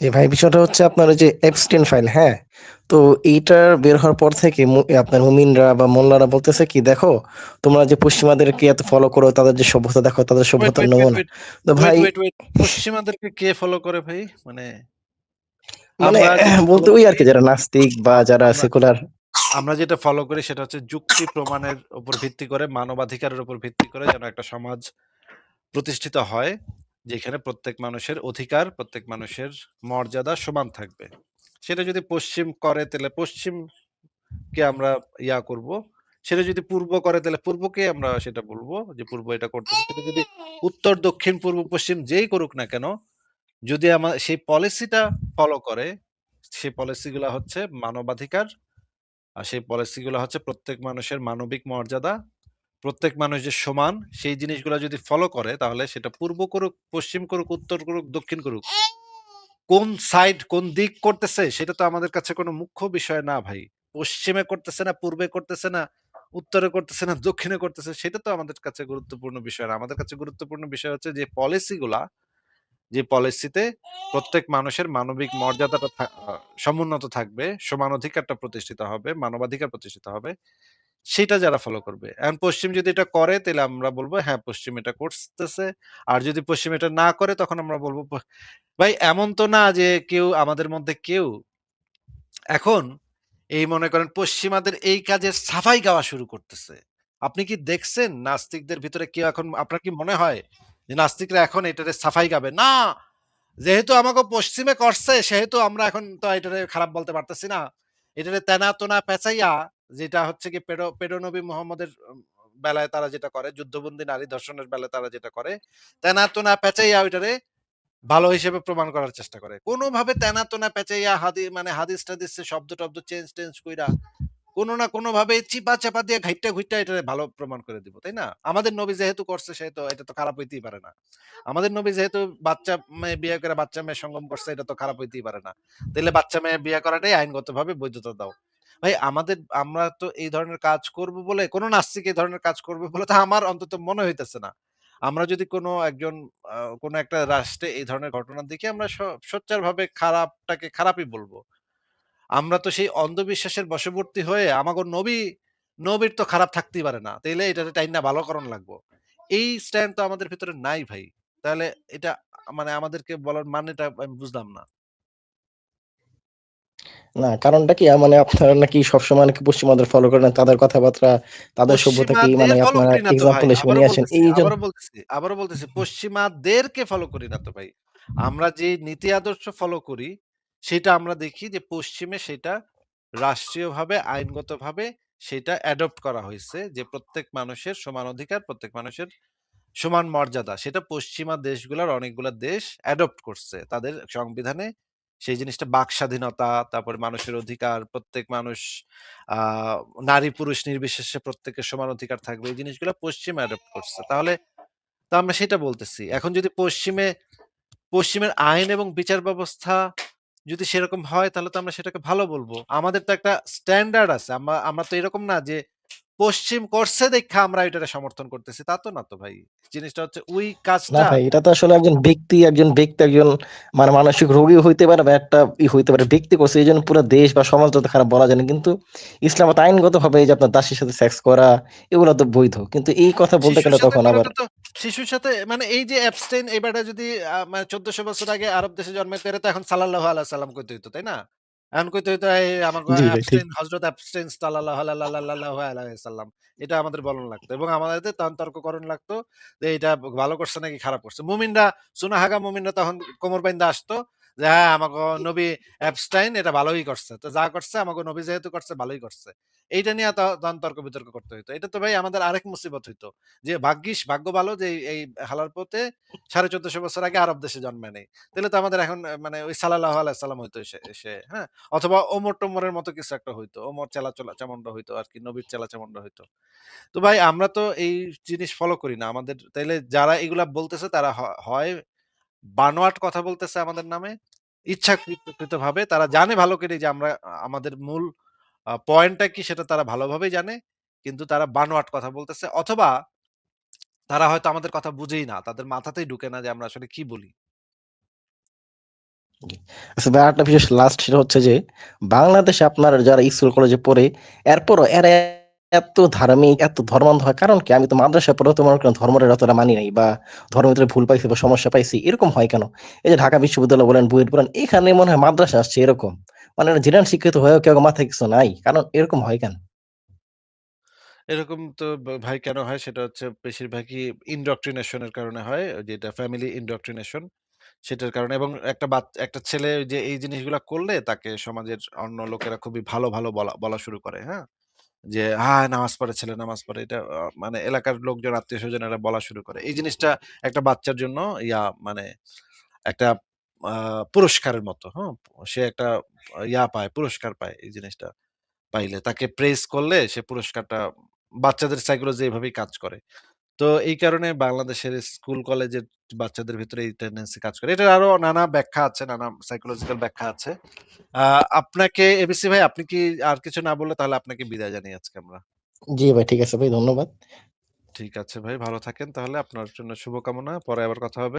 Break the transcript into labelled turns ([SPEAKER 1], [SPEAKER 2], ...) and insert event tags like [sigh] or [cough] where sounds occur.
[SPEAKER 1] জি ভাই বিষয়টা হচ্ছে আপনার ওই যে এপস্টেইন ফাইল, হ্যাঁ? তো এইটার বের হওয়ার পর থেকে আপনার মুমিনরা বা মোল্লারা বলতেছে কি দেখো তোমরা যে পশ্চিমাদেরকে এত ফলো করো তাদের যে সভ্যতা দেখো তাদের সভ্যতার নমুনা। তো ভাই।
[SPEAKER 2] পশ্চিমাদেরকে কে ফলো করে ভাই? মানে
[SPEAKER 1] মানে [clears throat] বলতে ওই আর
[SPEAKER 2] কি
[SPEAKER 1] যারা নাস্তিক বা যারা সেকুলার
[SPEAKER 2] আমরা যেটা ফলো করি সেটা হচ্ছে যুক্তি প্রমাণের উপর ভিত্তি করে মানবাধিকারের উপর ভিত্তি করে যেন একটা সমাজ প্রতিষ্ঠিত হয় যেখানে প্রত্যেক মানুষের অধিকার, প্রত্যেক মানুষের মর্যাদা সমান থাকবে। সেটা যদি পশ্চিম করে তাহলে পশ্চিমকে আমরা ইয়া করব। সেটা যদি পূর্ব করে তাহলে পূর্বকে আমরা সেটা বলব যে পূর্ব এটা করতে সেটা যদি উত্তর, দক্ষিণ, পূর্ব, পশ্চিম যেই করুক না কেন, যদি আমার সেই পলিসিটা ফলো করে, সেই পলিসিগুলা হচ্ছে মানবাধিকার। আর সেই পলিসিগুলা হচ্ছে প্রত্যেক মানুষের মানবিক মর্যাদা। প্রত্যেক মানুষ যে সমান সেই জিনিসগুলো যদি ফলো করে তাহলে সেটা পূর্ব করুক, পশ্চিম করুক, উত্তর করুক, দক্ষিণ করুক। কোন সাইড কোন দিক করতেছে সেটা তো আমাদের কাছে কোনো মুখ্য বিষয় না ভাই। পশ্চিমে করতেছে না, পূর্বে করতেছে না, উত্তরে করতেছে না, দক্ষিণে করতেছে সেটা তো আমাদের কাছে গুরুত্বপূর্ণ বিষয় না। আমাদের কাছে গুরুত্বপূর্ণ বিষয় হচ্ছে যে পলিসিগুলা, যে পলিসিতে প্রত্যেক মানুষের মানবিক মর্যাদাটা সমুন্নত থাকবে, সমান অধিকারটা প্রতিষ্ঠিত হবে, মানবাধিকার প্রতিষ্ঠিত হবে। সেটা যারা ফলো করবে। এখন পশ্চিম যদি এটা করে তাইলে আমরা বলব হ্যাঁ, পশ্চিম এটা করতেছে। আর যদি পশ্চিম এটা না করে তখন আমরা বলব ভাই এমন তো না যে কেউ আমাদের মধ্যে কেউ এখন এই মনে করেন পশ্চিমাদের এই কাজের সাফাই গাওয়া শুরু করতেছে। আপনি কি দেখছেন নাস্তিকদের ভিতরে কেউ এখন আপনার কি মনে হয় যে নাস্তিকরা এখন এটারে সাফাই গাবে? না! যেহেতু আমাকে পশ্চিমে করছে সেহেতু আমরা এখন তো এটারে খারাপ বলতে পারতেছি না। এটারে তেনা-তোনা পেঁচাইয়া যেটা হচ্ছে কি পেডো পেডো নবী মোহাম্মদের বেলায় তারা যেটা করে, যুদ্ধবন্দী নারী ধর্ষণের বেলায় তারা যেটা করে, তেনা-তোনা পেঁচাইয়া ওইটারে ভালো হিসেবে প্রমাণ করার চেষ্টা করে। কোনভাবে তেনা-তোনা পেঁচাইয়া হাদি মানে হাদিস-টাদিসে শব্দ-টব্দ চেঞ্জ-টেঞ্জ কইরা কোন না কোনভাবে চিপা-চাপা দিয়ে ঘাইট্টা-ঘুইট্টা এটারে ভালো প্রমাণ করে দিব। তাই না? আমাদের নবী যেহেতু করছে সেহেতু এটা তো খারাপ হইতেই পারে না। আমাদের নবী যেহেতু বাচ্চা মেয়ে বিয়ে করে বাচ্চা মেয়ে সঙ্গম করছে এটা তো খারাপ হইতেই পারে না। তাইলে বাচ্চা মেয়ে বিয়ে করাটাই আইনগত ভাবে বৈধতা দাও। ভাই আমাদের আমরা তো এই ধরনের কাজ করব বলে কোন নাস্তিক এই ধরনের কাজ করবে বলে তো আমার অন্তত মনে হইতেছে না। আমরা যদি কোনো একজন কোনো একটা রাষ্ট্রে এই ধরনের ঘটনা দেখি আমরা স সোচ্চারভাবে খারাপটাকে খারাপই বলব। আমরা তো সেই অন্ধবিশ্বাসের বশবর্তী হয়ে আমাগো নবী, নবীর তো খারাপ থাকতেই পারে না। তাইলে এটারে টাইন্না ভালো করণ লাগবো। এই স্ট্যান্ড তো আমাদের ভেতরে নাই ভাই। তাহলে এটা মানে আমাদেরকে বলার মানেটা আমি বুঝলাম না।
[SPEAKER 1] না কারণটা কি? মানে আপনারা নাকি সবসময় নাকি পশ্চিমাদের ফলো করেন তাদের কথাবার্তা, তাদের সভ্যতা কি মানে আপনারা। এক্সাম্পল হিসেবে নিয়ে আসেন।
[SPEAKER 2] বলতেছি,
[SPEAKER 1] এইজন
[SPEAKER 2] আবারও বলতেছি, আবারও বলতেছি পশ্চিমাদেরকে ফলো করি না তো ভাই। আমরা যে নীতি আদর্শ ফলো করি সেটা আমরা দেখি যে পশ্চিমে সেটা রাষ্ট্রীয়ভাবে আইনগতভাবে সেটা অ্যাডপ্ট করা হয়েছে যে প্রত্যেক মানুষের সমান অধিকার, প্রত্যেক মানুষের সমান মর্যাদা। সেটা পশ্চিমা দেশগুলার অনেকগুলা দেশ অ্যাডপ্ট করছে। তাদের সংবিধানে সেই জিনিসটা বাক স্বাধীনতা, তারপরে মানুষের অধিকার, প্রত্যেক মানুষ আ নারী-পুরুষ নির্বিশেষে প্রত্যেকের সমান অধিকার থাকবে। এই জিনিসগুলো পশ্চিমে অ্যাডপ্ট করছে। তাহলে তো আমরা সেটা বলতেছি। এখন যদি পশ্চিমে পশ্চিমের আইন এবং বিচার ব্যবস্থা যদি সেরকম হয় তাহলে তো আমরা সেটাকে ভালো বলব আমাদের তো একটা স্ট্যান্ডার্ড আছে। আমা আমরা তো এরকম না যে পশ্চিম করছে দেইখা আমরা এটারে সমর্থন করতেছি। তা তো না তো ভাই। জিনিসটা হচ্ছে ওই
[SPEAKER 1] না
[SPEAKER 2] কাজটা
[SPEAKER 1] ভাই এটা তো আসলে একজন ব্যক্তি, একজন ব্যক্তি একজন মানে মানসিক রোগীও হইতে পারে বা একটা ই হইতে পারে। ব্যক্তি করছে এইজন্য পুরা দেশ বা সমাজটা তো খারাপ বলা যায় না। কিন্তু ইসলামে তো আইনগতভাবে এই যে আপনার দাসীর সাথে সেক্স করা এগুলা তো বৈধ। কিন্তু এই কথা বলতে গেলে তখন আবার
[SPEAKER 2] তো শিশুর সাথে মানে এই যে অ্যাবস্টেইন এই বেটা যদি মানে ১৪০০ বছর আগে আরব দেশে জন্মের এরা তো এখন সাল্লাল্লাহু আলাইহি সাল্লাম কইতে হইতো, তাই না? এখন কইতে হইতো এই আমার
[SPEAKER 1] হজরত ভাই ঠিক।
[SPEAKER 2] আল্লাহ হযরত সাল্লাল্লাহু আলাইহি সাল্লাম। এটা আমাদের বলন লাগতো এবং আমাদের তখন তর্ককরণ লাগতো যে এটা ভালো করছে নাকি খারাপ করছে। মুমিনরা সুনাহাগা মুমিনরা তখন কোমর বাইন্দা আসতো হ্যাঁ, আমাগো নবী অ্যাবস্টাইন এটা ভালোই করছে। তো যা করছে আমাগো নবী যেহেতু করছে ভালোই করছে। এইটা নিয়ে ত তখন তর্ক-বিতর্ক করতে হইতো। এটা তো ভাই আমাদের আরেক মুসিবত হইতো। যে ভাগ্যিস ভাগ্য ভালো যে এই হালাল পথে ১৪৫০ বছর আগে আরব দেশে জন্মে নাই। তাইলে তো আমাদের এখন মানে ওই সাল্লাল্লাহু আলাইহি সাল্লাম হইতো সে হ্যাঁ? অথবা ওমর-টোমরের মতো কিছু একটা হইতো। ওমর চেলা-চলা চামুন্ডা হইতো আরকি। নবীর চেলা-চামুন্ডা হইতো। তো ভাই আমরা তো এই জিনিস ফলো করি না। আমাদের তাইলে যারা এগুলা বলতেছে তারা হয় বানোয়াট কথা বলতেছে আমাদের নামে। ইচ্ছাকৃতকৃতভাবে তারা জানে ভালো করেই যে আমরা, আমাদের মূল পয়েন্টটা কি সেটা তারা ভালোভাবেই জানে। কিন্তু তারা বানোয়াট কথা বলতেছে অথবা তারা হয়তো আমাদের কথা বুঝেই না। তাদের মাথাতেই ঢুকে না যে আমরা আসলে কি বলি।
[SPEAKER 1] আচ্ছা বিশেষ লাস্ট সেটা হচ্ছে যে বাংলাদেশে আপনার যারা স্কুল কলেজে পড়ে, এরপরও এরা এত ধার্মিক, এত ধর্মান্ধ হয় কারণ কি? আমি তো মাদ্রাসা পড়েও তো মনে ধর্মের অতটা মানি নাই বা ধর্মের ভিতরে ভুল পাইছি বা সমস্যা পাইছি। এরকম হয় কেন? এই যে ঢাকা বিশ্ববিদ্যালয় বলেন, বুয়েট বলেন এখানে মনে হয় মাদ্রাসা আসছে এরকম। মানে জেনারেল শিক্ষিত হয়েও কেউ মাথায় কিছু নাই। কারণ এরকম হয় কেন?
[SPEAKER 2] এরকম তো ভাই কেন হয় সেটা হচ্ছে বেশিরভাগই এর কারণে হয়। যেটা ফ্যামিলি indoctrination সেটার কারণে এবং একটা বাচ্চা একটা ছেলে যে এই জিনিসগুলা করলে তাকে সমাজের অন্য লোকেরা খুবই ভালো, ভালো বলা বলা শুরু করে, হ্যাঁ? যে, "হ্যাঁ, নামাজ পড়ে ছেলে, নামাজ পড়ে।" এটা মানে এলাকার লোকজন, আত্মীয় স্বজনেরা বলা শুরু করে। এই জিনিসটা একটা বাচ্চার জন্য ইয়া মানে একটা আহ, পুরস্কারের মতো, হ্যাঁ সে একটা ইয়া পায়, পুরস্কার পায় এই জিনিসটা পাইলে। তাকে প্রেস করলে সে পুরস্কারটা বাচ্চাদের সাইকোলজি এভাবেই কাজ করে। তো এই কারণে বাংলাদেশের স্কুল কলেজের বাচ্চাদের ভিতরে এই টেন্ডেন্সি কাজ করে। এটার আরও নানা ব্যাখ্যা আছে, নানা সাইকোলজিক্যাল ব্যাখ্যা আছে। আপনাকে এবিসি ভাই আপনি কি আর কিছু না বললে তাহলে আপনাকে বিদায় জানাই আজকে আমরা।
[SPEAKER 1] জি ভাই ঠিক আছে ভাই ধন্যবাদ।
[SPEAKER 2] ঠিক আছে ভাই ভালো থাকেন তাহলে। আপনার জন্য শুভকামনা। পরে আবার কথা হবে।